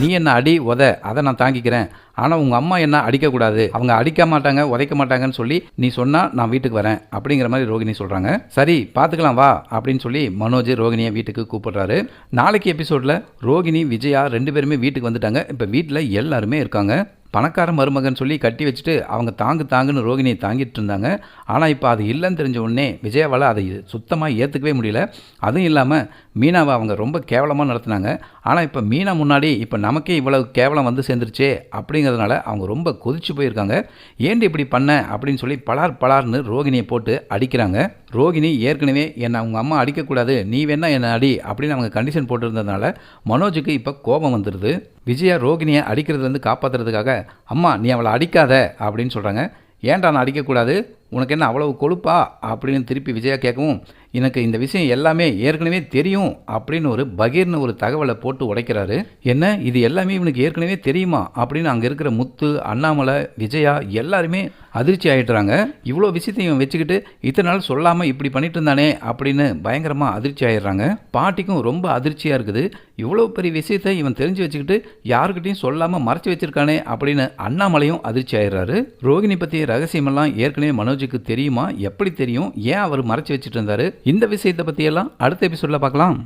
நீ என்ன அடி உத அதை நான் தாங்கிக்கிறேன். ஆனால் உங்கள் அம்மா என்ன அடிக்கக்கூடாது? அவங்க அடிக்க மாட்டாங்க உதைக்க மாட்டாங்கன்னு சொல்லி நீ சொன்னால் நான் வீட்டுக்கு வரேன் அப்படிங்கிற மாதிரி ரோகிணி சொல்கிறாங்க சரி பார்த்துக்கலாம் வா அப்படின்னு சொல்லி மனோஜ் ரோகிணியை வீட்டுக்கு கூப்பிடுறாரு. நாளைக்கு எபிசோடில் ரோகிணி விஜயா ரெண்டு பேருமே வீட்டுக்கு வந்துட்டாங்க. இப்போ வீட்டில் எல்லாருமே இருக்காங்க. பணக்கார மருமகன் சொல்லி கட்டி வச்சுட்டு அவங்க தாங்கு தாங்குன்னு ரோகிணியை தாங்கிட்டு இருந்தாங்க. ஆனால் இப்போ அது இல்லைன்னு தெரிஞ்ச உடனே விஜயாவால் அதை சுத்தமாக ஏற்றுக்கவே முடியல. அதுவும் இல்லாமல் மீனாவை அவங்க ரொம்ப கேவலமாக நடத்துனாங்க. ஆனால் இப்போ மீனா முன்னாடி இப்போ நமக்கே இவ்வளவு கேவலம் வந்து சேர்ந்துருச்சே அப்படிங்கிறதுனால அவங்க ரொம்ப கொதிச்சு போயிருக்காங்க. ஏன்டி இப்படி பண்ண அப்படின்னு சொல்லி பலார் பலார்னு ரோகிணியை போட்டு அடிக்கிறாங்க. ரோகிணி ஏற்கனவே என்னை அவங்க அம்மா அடிக்கக்கூடாது நீ வேணா என்னை அடி அப்படின்னு அவங்க கண்டிஷன் போட்டிருந்ததுனால மனோஜுக்கு இப்போ கோபம் வந்துடுது விஜயா ரோகிணியை அடிக்கிறதுலேருந்து காப்பாற்றுறதுக்காக அம்மா நீ அவளை அடிக்காத அப்படின்னு சொல்கிறாங்க ஏன்டா நான் அடிக்கக்கூடாது? உனக்கு என்ன அவ்வளவு கொழுப்பா? அப்படின்னு திருப்பி விஜயா கேட்கவும் எனக்கு இந்த விஷயம் எல்லாமே ஏற்கனவே தெரியும் அப்படின்னு ஒரு பகீர்னு ஒரு தகவலை போட்டு உடைக்கிறாரு. என்ன? இது எல்லாமே இவனுக்கு ஏற்கனவே தெரியுமா? அப்படின்னு அங்கே இருக்கிற முத்து அண்ணாமலை விஜயா எல்லாருமே அதிர்ச்சி ஆகிடுறாங்க இவ்வளோ விஷயத்தையும் இவன் வச்சுக்கிட்டு இத்தனை நாள் சொல்லாமல் இப்படி பண்ணிட்டு இருந்தானே அப்படின்னு பயங்கரமாக அதிர்ச்சி ஆகிடுறாங்க பாட்டிக்கும் ரொம்ப அதிர்ச்சியாக இருக்குது. இவ்வளோ பெரிய விஷயத்தை இவன் தெரிஞ்சு வச்சுக்கிட்டு யாருக்கிட்டையும் சொல்லாமல் மறைச்சி வச்சிருக்கானே அப்படின்னு அண்ணாமலையும் அதிர்ச்சி ஆயிடுறாரு. ரோகிணி பற்றிய ரகசியமெல்லாம் ஏற்கனவே மனோஜுக்கு தெரியுமா? எப்படி தெரியும்? ஏன் அவர் மறைச்சு வச்சுட்டு இருந்தாரு? இந்த விஷயத்தை பற்றியெல்லாம் அடுத்த எபிசோடில் பார்க்கலாம்.